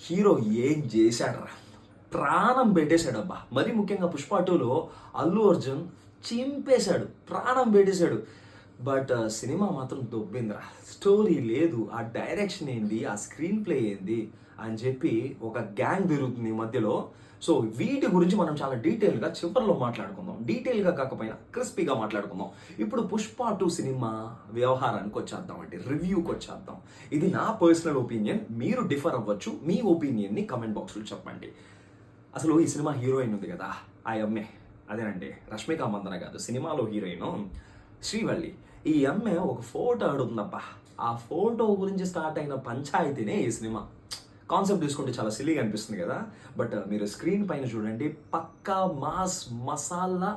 Hero ఏం చేశాడరా? ప్రాణం పెట్టేశాడబ్బా. మరీ ముఖ్యంగా పుష్ప టూలో అల్లు అర్జున్ చింపేశాడు ప్రాణం పెట్టేశాడు. బట్ సినిమా మాత్రం దొబ్బిందిరా. స్టోరీ లేదు ఆ డైరెక్షన్ ఏంది ఆ స్క్రీన్ ప్లే ఏంది అని చెప్పి ఒక గ్యాంగ్ తిరుగుతుంది ఈ మధ్యలో. సో వీటి గురించి మనం చాలా డీటెయిల్గా చివరిలో మాట్లాడుకుందాం. డీటెయిల్గా కాకపోయినా క్రిస్పీగా మాట్లాడుకుందాం. ఇప్పుడు పుష్ప టూ సినిమా వ్యవహారానికి వచ్చేద్దాం అంటే రివ్యూకి వచ్చేద్దాం. ఇది నా పర్సనల్ ఒపీనియన్. మీరు డిఫర్ అవ్వచ్చు. మీ ఒపీనియన్ని కమెంట్ బాక్స్లో చెప్పండి. అసలు ఈ సినిమా హీరోయిన్ ఉంది కదా? ఆ అమ్మే అదేనండి. రష్మిక మందన కాదు. సినిమాలో హీరోయిన్ శ్రీవల్లి. ఈ అమ్మే ఒక ఫోటో ఆడుతుందబ్బా. ఆ ఫోటో గురించి స్టార్ట్ అయిన పంచాయతీనే ఈ సినిమా. కాన్సెప్ట్ తీసుకుంటే చాలా సిల్లీగా అనిపిస్తుంది కదా. బట్ మీరు స్క్రీన్ పైన చూడండి పక్కా మాస్ మసాలా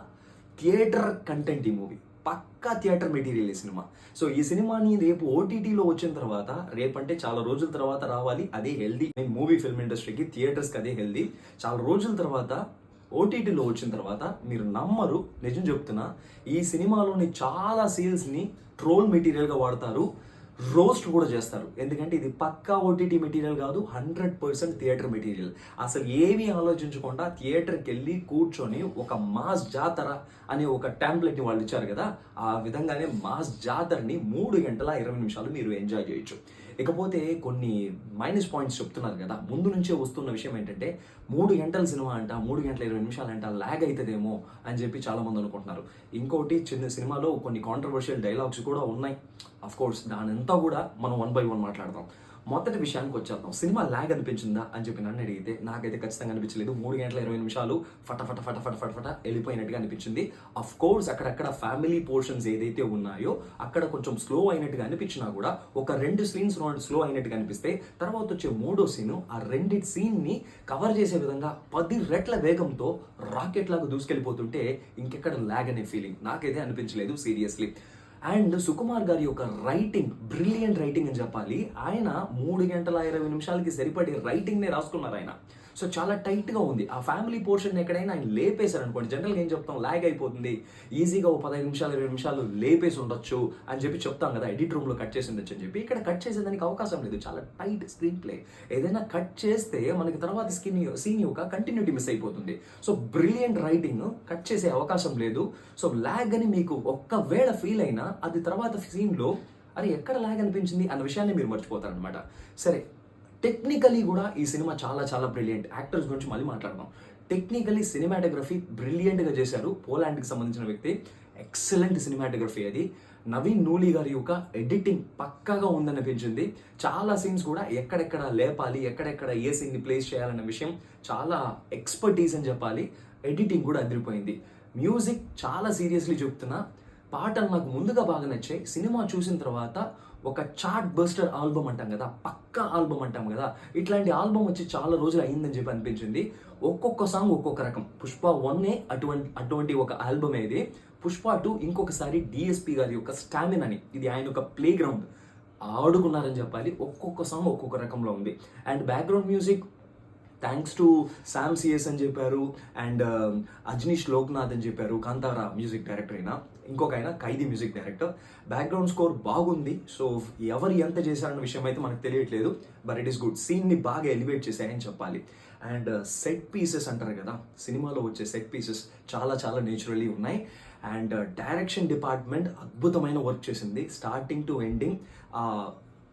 థియేటర్ కంటెంట్ ఈ మూవీ. పక్కా థియేటర్ మెటీరియల్ ఈ సినిమా. సో ఈ సినిమాని రేపు ఓటీటీలో వచ్చిన తర్వాత రేపంటే చాలా రోజుల తర్వాత రావాలి అదే హెల్దీ. నేను మూవీ ఫిల్మ్ ఇండస్ట్రీకి థియేటర్స్కి అదే హెల్దీ. చాలా రోజుల తర్వాత ఓటీటీలో వచ్చిన తర్వాత మీరు నమ్మరు నిజం చెప్తున్నా ఈ సినిమాలోని చాలా సీన్స్ని ట్రోల్ మెటీరియల్గా వాడతారు. రోస్ట్ కూడా చేస్తారు. ఎందుకంటే ఇది పక్కా ఓటీటీ మెటీరియల్ కాదు హండ్రెడ్ పర్సెంట్ థియేటర్ మెటీరియల్. అసలు ఏమీ ఆలోచించకుండా థియేటర్కి వెళ్ళి కూర్చొని ఒక మాస్ జాతర అనే ఒక ట్యాంప్లెట్ని వాళ్ళు ఇచ్చారు కదా ఆ విధంగానే మాస్ జాతరని మూడు గంటల ఇరవై నిమిషాలు మీరు ఎంజాయ్ చేయొచ్చు. ఇకపోతే కొన్ని మైనస్ పాయింట్స్ చెప్తున్నారు కదా ముందు నుంచే వస్తున్న విషయం ఏంటంటే మూడు గంటల సినిమా అంట మూడు గంటల ఇరవై నిమిషాలు అంట లాగ్ అవుతుందేమో అని చెప్పి చాలామంది అనుకుంటున్నారు. ఇంకోటి చిన్న సినిమాలో కొన్ని కాంట్రవర్షియల్ డైలాగ్స్ కూడా ఉన్నాయి. అఫ్ కోర్స్ దానంతా కూడా మనం వన్ బై వన్ మాట్లాడదాం మొదటి విషయానికి వచ్చేద్దాం. సినిమా ల్యాగ్ అనిపించిందా అని చెప్పి నన్ను అడిగితే నాకైతే ఖచ్చితంగా అనిపించలేదు. మూడు గంటల ఇరవై నిమిషాలు ఫటఫట ఫటఫట ఫటఫట వెళ్ళిపోయినట్టుగా అనిపించింది. అఫ్ కోర్స్ అక్కడక్కడ ఫ్యామిలీ పోర్షన్స్ ఏదైతే ఉన్నాయో అక్కడ కొంచెం స్లో అయినట్టుగా అనిపించినా కూడా ఒక రెండు సీన్స్ స్లో అయినట్టుగా అనిపిస్తే తర్వాత వచ్చే మూడో సీను ఆ రెండిటి సీన్ని కవర్ చేసే విధంగా పది రెట్ల వేగంతో రాకెట్ లాగా దూసుకెళ్ళిపోతుంటే ఇంకెక్కడ ల్యాగ్ అనే ఫీలింగ్ నాకైతే అనిపించలేదు సీరియస్లీ అండ్ సుకుమార్ గారి యొక్క రైటింగ్ బ్రిలియంట్ రైటింగ్ అని చెప్పాలి. ఆయన మూడు గంటల ఇరవై నిమిషాలకి సరిపడే రైటింగ్నే రాసుకున్నారు ఆయన. సో చాలా టైట్గా ఉంది. ఆ ఫ్యామిలీ పోర్షన్ ఎక్కడైనా ఆయన లేపేశారు అనుకోండి జనరల్గా ఏం చెప్తాం? లాగ్ అయిపోతుంది. ఈజీగా ఓ పదహైదు నిమిషాలు ఇరవై నిమిషాలు లేపేసి ఉండొచ్చు అని చెప్పి చెప్తాం కదా ఎడిట్ రూమ్లో కట్ చేసి ఉండొచ్చు అని చెప్పి. ఇక్కడ కట్ చేసేదానికి అవకాశం లేదు. చాలా టైట్ స్క్రీన్ ప్లే. ఏదైనా కట్ చేస్తే మనకి తర్వాత స్కిన్ సీన్ యొక్క కంటిన్యూటీ మిస్ అయిపోతుంది. సో బ్రిలియంట్ రైటింగ్ కట్ చేసే అవకాశం లేదు. సో ల్యాగ్ అని మీకు ఒక్కవేళ ఫీల్ అయినా అది తర్వాత సీన్లో అరే ఎక్కడ ల్యాగ్ అనిపించింది అన్న విషయాన్ని మీరు మర్చిపోతారనమాట సరే టెక్నికలీ కూడా ఈ సినిమా చాలా చాలా బ్రిలియంట్ యాక్టర్స్ గురించి మళ్ళీ మాట్లాడదాం. టెక్నికలీ సినిమాటోగ్రఫీ బ్రిలియంట్గా చేశారు. పోలాండ్కి సంబంధించిన వ్యక్తి. ఎక్సలెంట్ సినిమాటోగ్రఫీ అది. నవీన్ నూలి గారి యొక్క ఎడిటింగ్ పక్కాగా ఉందనిపించింది. చాలా సీన్స్ కూడా ఎక్కడెక్కడ లేపాలి ఎక్కడెక్కడ ఏ సీన్ని ప్లేస్ చేయాలన్న విషయం చాలా ఎక్స్పర్టీస్ అని చెప్పాలి. ఎడిటింగ్ కూడా అదిరిపోయింది. మ్యూజిక్ చాలా సీరియస్లీ చెప్తున్నా. పాటలు నాకు ముందుగా బాగా నచ్చాయి. సినిమా చూసిన తర్వాత ఒక చార్ట్ బస్టర్ ఆల్బమ్ అంటాం కదా పక్కా ఆల్బమ్ అంటాం కదా ఇట్లాంటి ఆల్బమ్ వచ్చి చాలా రోజులు అయిందని చెప్పి అనిపించింది. ఒక్కొక్క సాంగ్ ఒక్కొక్క రకం. పుష్ప వన్నే అటువంటి అటువంటి ఒక ఆల్బమ్ ఇది. పుష్ప టూ ఇంకొకసారి డిఎస్పి గారి యొక్క స్టామినాని ఇది ఆయన యొక్క ప్లే గ్రౌండ్ ఆడుకున్నారని చెప్పాలి. ఒక్కొక్క సాంగ్ ఒక్కొక్క రకంలో ఉంది. And background music thanks to Sam CS అని చెప్పారు అండ్ అజ్నీష్ లోక్నాథ్ అని చెప్పారు కాంతారా మ్యూజిక్ డైరెక్టర్ అయినా. ఇంకొక ఆయన Khaidi music director background score బాగుంది సో ఎవరు ఎంత చేశారన్న విషయం అయితే మనకు తెలియట్లేదు బట్ ఇట్ ఈస్ గుడ్ సీన్ని బాగా ఎలివేట్ చేశాయని చెప్పాలి. అండ్ సెట్ పీసెస్ అంటారు కదా సినిమాలో వచ్చే సెట్ పీసెస్ చాలా చాలా నేచురల్లీ ఉన్నాయి. అండ్ డైరెక్షన్ డిపార్ట్మెంట్ అద్భుతమైన వర్క్ చేసింది. స్టార్టింగ్ టు ఎండింగ్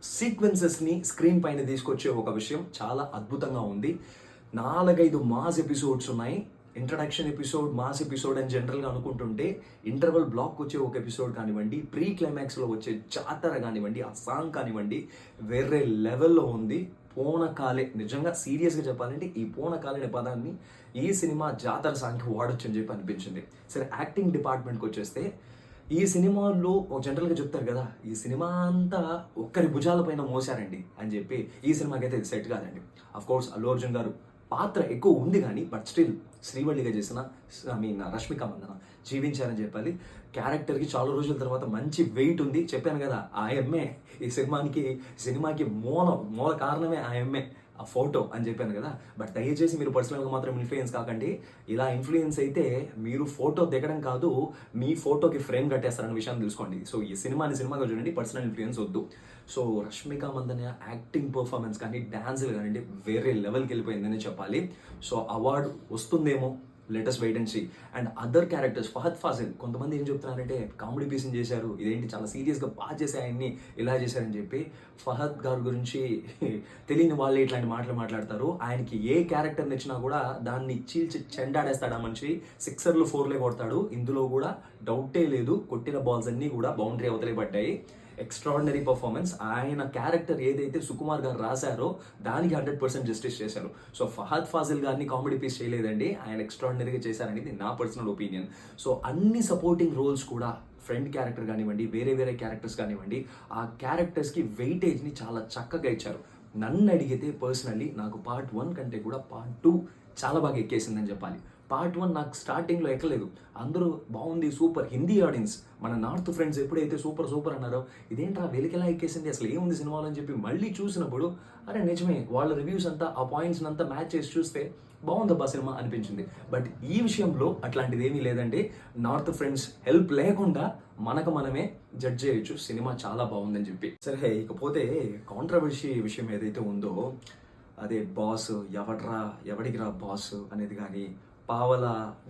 సీక్వెన్సెస్ని స్క్రీన్ పైన తీసుకొచ్చే ఒక విషయం చాలా అద్భుతంగా ఉంది. నాలుగైదు మాస్ ఎపిసోడ్స్ ఉన్నాయి. ఇంట్రడక్షన్ ఎపిసోడ్ మాస్ ఎపిసోడ్ అని జనరల్గా అనుకుంటుంటే ఇంటర్వల్ బ్లాక్ వచ్చే ఒక ఎపిసోడ్ కానివ్వండి ప్రీ క్లైమాక్స్లో వచ్చే జాతర కానివ్వండి ఆ సాంగ్ కానివ్వండి వేరే లెవెల్లో ఉంది. పోనకాలే నిజంగా సీరియస్గా చెప్పాలంటే ఈ పోనకాలే అనే పదాన్ని ఈ సినిమా జాతర సాంగ్కి వాడొచ్చు అని చెప్పి అనిపించింది. సరే యాక్టింగ్ డిపార్ట్మెంట్కి వచ్చేస్తే ఈ సినిమాలో ఒక జనరల్గా చెప్తారు కదా ఈ సినిమా అంతా ఒక్కరి భుజాల పైన మోసారండి అని చెప్పి ఈ సినిమాకి అయితే ఇది సెట్ కాదండి. కోర్స్ అల్లు అర్జున్ గారు పాత్ర ఎక్కువ ఉంది కానీ బట్ స్టిల్ శ్రీవల్లిగా చేసిన ఐ మీన్ రష్మిక మందన జీవించారని చెప్పాలి. క్యారెక్టర్కి చాలా రోజుల తర్వాత మంచి వెయిట్ ఉంది. చెప్పాను కదా ఆ ఎమ్మె ఈ సినిమానికి సినిమాకి మూల మూల కారణమే ఆ ఎమ్మె ఆ ఫోటో అని చెప్పాను కదా. బట్ దయచేసి మీరు పర్సనల్గా మాత్రం ఇన్ఫ్లుయెన్స్ కాకండి. ఇలా ఇన్ఫ్లుయెన్స్ అయితే మీరు ఫోటో దిగడం కాదు మీ ఫోటోకి ఫ్రేమ్ కట్టేస్తారన్న విషయాన్ని తెలుసుకోండి. సో ఈ సినిమాని సినిమాగా చూడండి పర్సనల్ ఇన్ఫ్లుయెన్స్ వద్దు. So Rashmika Mandanna acting performance కానీ డాన్సులు కానివ్వండి వేరే లెవెల్కి వెళ్ళిపోయిందని చెప్పాలి. సో అవార్డు వస్తుందేమో let's wait and see and other characters Fahadh Faasil కొంతమంది ఏం చెప్తున్నారంటే కామెడీ పీసింగ్ చేశారు ఇదేంటి చాలా సీరియస్గా బాగా చేసే ఆయన్ని ఇలా చేశారని చెప్పి ఫహద్ గారి గురించి తెలియని వాళ్ళు ఇట్లాంటి మాటలు మాట్లాడతారు. ఆయనకి ఏ క్యారెక్టర్ నచ్చినా కూడా దాన్ని చీల్చి చెండాడేస్తాడు ఆ మనిషి. సిక్సర్లు ఫోర్లే కొడతాడు. ఇందులో కూడా డౌటే లేదు. కొట్టిన బాల్స్ అన్నీ కూడా బౌండరీ అవతలే పడ్డాయి. ఎక్స్ట్రాడినరీ పర్ఫార్మెన్స్ ఆయన క్యారెక్టర్ ఏదైతే సుకుమార్ గారు రాశారో దానికి హండ్రెడ్ పర్సెంట్ జస్టిస్ చేశారు. సో ఫహద్ ఫాజిల్ గారిని కామెడీ పీస్ చేయలేదండి. ఆయన ఎక్స్ట్రాడినరీగా చేశారనేది నా పర్సనల్ ఒపీనియన్ సో అన్ని సపోర్టింగ్ రోల్స్ కూడా ఫ్రెండ్ క్యారెక్టర్ కానివ్వండి వేరే వేరే క్యారెక్టర్స్ కానివ్వండి ఆ క్యారెక్టర్స్కి వెయిటేజ్ని చాలా చక్కగా ఇచ్చారు. నన్ను అడిగితే పర్సనల్లీ నాకు పార్ట్ వన్ కంటే కూడా పార్ట్ టూ చాలా బాగా ఎక్కేసిందని చెప్పాలి. పార్ట్ వన్ నాకు స్టార్టింగ్లో ఎక్కలేదు. అందరూ బాగుంది సూపర్. హిందీ ఆడియన్స్. మన నార్త్ ఫ్రెండ్స్ ఎప్పుడైతే సూపర్ సూపర్ అన్నారో ఇదేంట్రా వెలికెలా ఎక్కేసింది? అసలు ఏముంది సినిమాలో అని చెప్పి మళ్ళీ చూసినప్పుడు అరే నిజమే వాళ్ళ రివ్యూస్ అంతా ఆ పాయింట్స్ అంతా మ్యాచ్ చేసి చూస్తే బాగుందబ్బా సినిమా అనిపించింది. బట్ ఈ విషయంలో అట్లాంటిది ఏమీ లేదండి. నార్త్ ఫ్రెండ్స్ హెల్ప్ లేకుండా మనకు మనమే జడ్జ్ చేయొచ్చు. సినిమా చాలా బాగుందని చెప్పి. సరే ఇకపోతే కాంట్రవర్సీ విషయం ఏదైతే ఉందో అదే బాస్ ఎవడ్రా ఎవడికి రా బాస్ అనేది కానీ పావల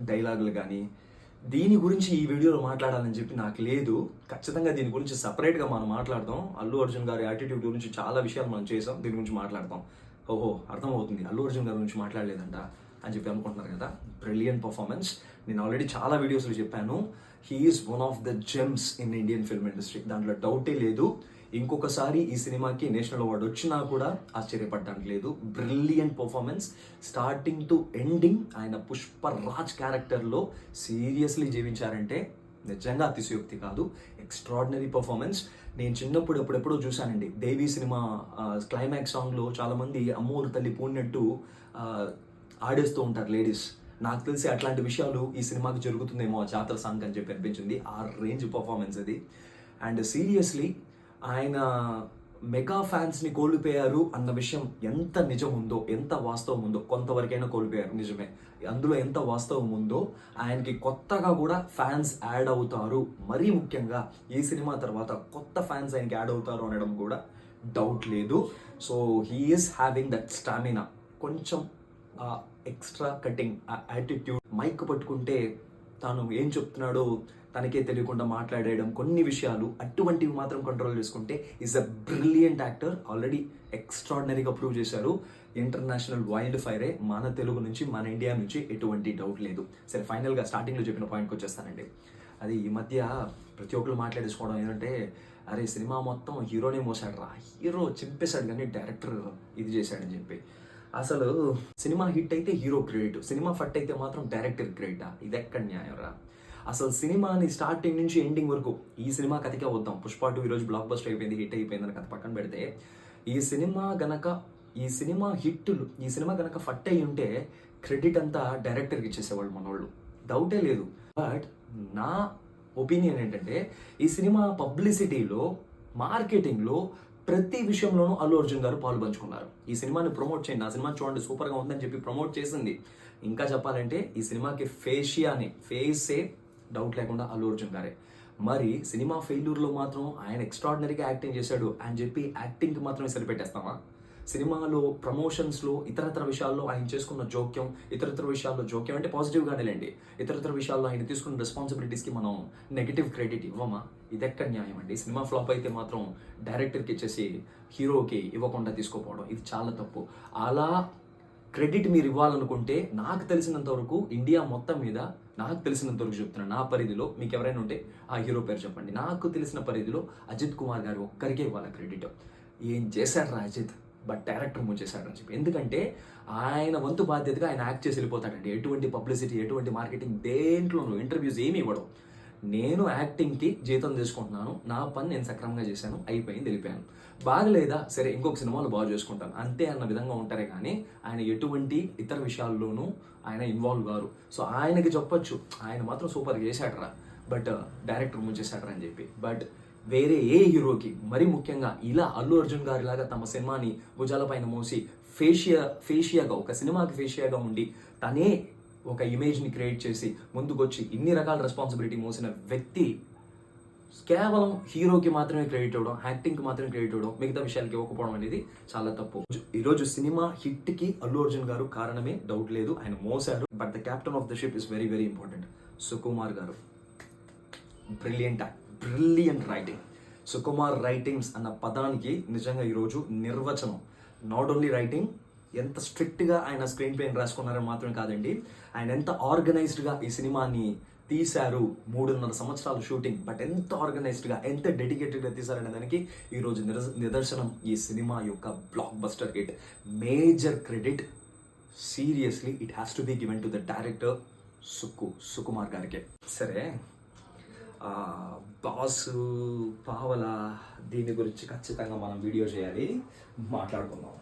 డైలాగులు కానీ దీని గురించి ఈ వీడియోలో మాట్లాడాలని చెప్పి నాకు లేదు. ఖచ్చితంగా దీని గురించి సపరేట్గా మనం మాట్లాడదాం. అల్లు అర్జున్ గారి యాటిట్యూడ్ గురించి చాలా విషయాలు మనం చేసాం దీని గురించి మాట్లాడతాం ఓహో అర్థమవుతుంది. అల్లు అర్జున్ గారి గురించి మాట్లాడలేదంట అని చెప్పి అనుకుంటున్నారు కదా. బ్రిలియంట్ పర్ఫార్మెన్స్ నేను ఆల్రెడీ చాలా వీడియోస్లో చెప్పాను. He's one of the gems in Indian film industry దాంట్లో డౌటే లేదు. ఇంకొకసారి ఈ సినిమాకి నేషనల్ అవార్డు వచ్చినా కూడా ఆశ్చర్యపడడానికి లేదు brilliant performance. Starting to ending ఆయన పుష్పరాజ్ క్యారెక్టర్లో సీరియస్లీ జీవించారంటే నిజంగా అతిశయోక్తి కాదు. Extraordinary performance. నేను చిన్నప్పుడు ఎప్పుడెప్పుడో చూశానండి. దేవి సినిమా క్లైమాక్స్ సాంగ్లో చాలామంది అమ్మోరు తల్లి పూడినట్టు ఆడేస్తూ ఉంటారు లేడీస్. నాకు తెలిసి అట్లాంటి విషయాలు ఈ సినిమాకి జరుగుతుందేమో ఆ జాతర సాంగ్ అని చెప్పి అనిపించింది. ఆ రేంజ్ పర్ఫార్మెన్స్ అది. అండ్ సీరియస్లీ ఆయన మెగా ఫ్యాన్స్ని కోల్పోయారు అన్న విషయం ఎంత నిజం ఉందో ఎంత వాస్తవం ఉందో కొంతవరకైనా కోల్పోయారు నిజమే. అందులో ఎంత వాస్తవం ఉందో ఆయనకి కొత్తగా కూడా ఫ్యాన్స్ యాడ్ అవుతారు. మరీ ముఖ్యంగా ఈ సినిమా తర్వాత కొత్త ఫ్యాన్స్ ఆయనకి యాడ్ అవుతారు అనడం కూడా డౌట్ లేదు. So he's having that stamina కొంచెం ఎక్స్ట్రా కటింగ్ యాటిట్యూడ్ మైక్ పట్టుకుంటే తాను ఏం చెప్తున్నాడో తనకే తెలియకుండా మాట్లాడేయడం కొన్ని విషయాలు అటువంటివి మాత్రం కంట్రోల్ చేసుకుంటే is a brilliant actor already ఎక్స్ట్రాడినరీగా ప్రూవ్ చేశారు. ఇంటర్నేషనల్ వైల్డ్ ఫైరే మన తెలుగు నుంచి మన ఇండియా నుంచి ఎటువంటి డౌట్ లేదు. సరే ఫైనల్గా స్టార్టింగ్లో చెప్పిన పాయింట్కి వచ్చేస్తానండి. అది ఈ మధ్య ప్రతి ఒక్కరు మాట్లాడేసుకోవడం ఏంటంటే అరే సినిమా మొత్తం హీరోనే మోసాడు రా హీరో చింపేశాడు కానీ డైరెక్టర్ ఇది చేశాడని చెప్పి. అసలు సినిమా హిట్ అయితే హీరో క్రెడిట్ సినిమా ఫట్ అయితే మాత్రం డైరెక్టర్ క్రెడిటా ఇది ఎక్కడ న్యాయం రా? అసలు సినిమాని స్టార్టింగ్ నుంచి ఎండింగ్ వరకు ఈ సినిమా కథకే వద్దాం. పుష్ప టూ ఈరోజు బ్లాక్ బస్టర్ అయిపోయింది హిట్ అయిపోయిందని కథ పక్కన పెడితే ఈ సినిమా గనక ఈ సినిమా హిట్లు ఈ సినిమా గనక ఫట్ అయి ఉంటే క్రెడిట్ అంతా డైరెక్టర్కి ఇచ్చేసేవాళ్ళు మనోళ్ళు. డౌటే లేదు. బట్ నా ఒపీనియన్ ఏంటంటే ఈ సినిమా పబ్లిసిటీలో మార్కెటింగ్లో ప్రతి విషయంలోనూ అల్లు అర్జున్ గారు పాలు పంచుకున్నారు. ఈ సినిమాని ప్రమోట్ చేయండి ఆ సినిమా చూడండి సూపర్గా ఉందని చెప్పి ప్రమోట్ చేసింది. ఇంకా చెప్పాలంటే ఈ సినిమాకి ఫేషియాని ఫేసే డౌట్ లేకుండా అల్లు అర్జున్ గారే. మరి సినిమా ఫెయిల్యూర్లో మాత్రం ఆయన ఎక్స్ట్రాడినరీగా యాక్టింగ్ చేశాడు అని చెప్పి యాక్టింగ్కి మాత్రమే సరిపెట్టేస్తామా? సినిమాలో ప్రమోషన్స్లో ఇతరతర విషయాల్లో ఆయన చేసుకున్న జోక్యం ఇతరతర విషయాల్లో జోక్యం అంటే పాజిటివ్గానే లేండి. ఇతరతర విషయాల్లో ఆయన తీసుకున్న రెస్పాన్సిబిలిటీస్కి మనం నెగిటివ్ క్రెడిట్ ఇవ్వమా? ఇది ఎక్కడ న్యాయం అండి? సినిమా ఫ్లాప్ అయితే మాత్రం డైరెక్టర్కి ఇచ్చేసి హీరోకి ఇవ్వకుండా తీసుకోపోవడం ఇది చాలా తప్పు. అలా క్రెడిట్ మీరు ఇవ్వాలనుకుంటే నాకు తెలిసినంత వరకు ఇండియా మొత్తం మీద నాకు తెలిసినంత వరకు చెప్తున్నాను నా పరిధిలో మీకు ఎవరైనా ఉంటే ఆ హీరో పేరు చెప్పండి. నాకు తెలిసిన పరిధిలో అజిత్ కుమార్ గారు ఒక్కరికే ఇవ్వాలి క్రెడిట్. ఏం చేశారు రా అజిత్? బట్ డైరెక్టర్ ముంచేశాడు అని చెప్పి. ఎందుకంటే ఆయన వంతు బాధ్యతగా ఆయన యాక్ట్ చేసి వెళ్ళిపోతాడండి. ఎటువంటి పబ్లిసిటీ ఎటువంటి మార్కెటింగ్ దేంట్లోనూ ఇంటర్వ్యూస్ ఏమి ఇవ్వడం. నేను యాక్టింగ్కి జీతం తీసుకుంటున్నాను. నా పని నేను సక్రమంగా చేశాను. అయిపోయింది వెళ్ళిపోయాను. బాగలేదా? సరే ఇంకొక సినిమాలో బాగా చేసుకుంటాను. అంతే అన్న విధంగా ఉంటారే కానీ ఆయన ఎటువంటి ఇతర విషయాల్లోనూ ఆయన ఇన్వాల్వ్ గారు సో ఆయనకి చెప్పొచ్చు ఆయన మాత్రం సూపర్ చేశాడరా బట్ డైరెక్టర్ ముంచేశాడరా అని చెప్పి. బట్ వేరే ఏ హీరోకి మరి ముఖ్యంగా ఇలా అల్లు అర్జున్ గారిలాగా తమ సినిమాని భుజాల పైన మోసి ఫేషియా ఫేషియాగా ఒక సినిమాకి ఫేషియాగా ఉండి తనే ఒక ఇమేజ్ని క్రియేట్ చేసి ముందుకొచ్చి ఇన్ని రకాల రెస్పాన్సిబిలిటీ మోసిన వ్యక్తి కేవలం హీరోకి మాత్రమే క్రెడిట్ ఇవ్వడం యాక్టింగ్కి మాత్రమే క్రెడిట్ ఇవ్వడం మిగతా విషయాలకి ఇవ్వకపోవడం అనేది చాలా తప్పు. ఈరోజు సినిమా హిట్కి అల్లు అర్జున్ గారు కారణమే డౌట్ లేదు ఆయన మోసారు. But the captain of the ship is very very important. Sukumar గారు. Brilliant brilliant writing. Sukumar writings అన్న పదానికి నిజంగా ఈరోజు నిర్వచనం. నాట్ ఓన్లీ రైటింగ్ ఎంత స్ట్రిక్ట్గా ఆయన స్క్రీన్ ప్లేని రాసుకున్నారని మాత్రమే కాదండి ఆయన ఎంత ఆర్గనైజ్డ్గా ఈ సినిమాని తీశారు మూడున్నర సంవత్సరాలు షూటింగ్. బట్ ఎంత ఆర్గనైజ్డ్గా ఎంత డెడికేటెడ్గా తీశారనే దానికి ఈరోజు నిర నిదర్శనం ఈ సినిమా యొక్క blockbuster hit major credit seriously it has to be given to the director Sukku Sukumar గారికి. సరే బాసు పావల దీని గురించి ఖచ్చితంగా మనం వీడియో చేయాలి. మాట్లాడుకుందాం.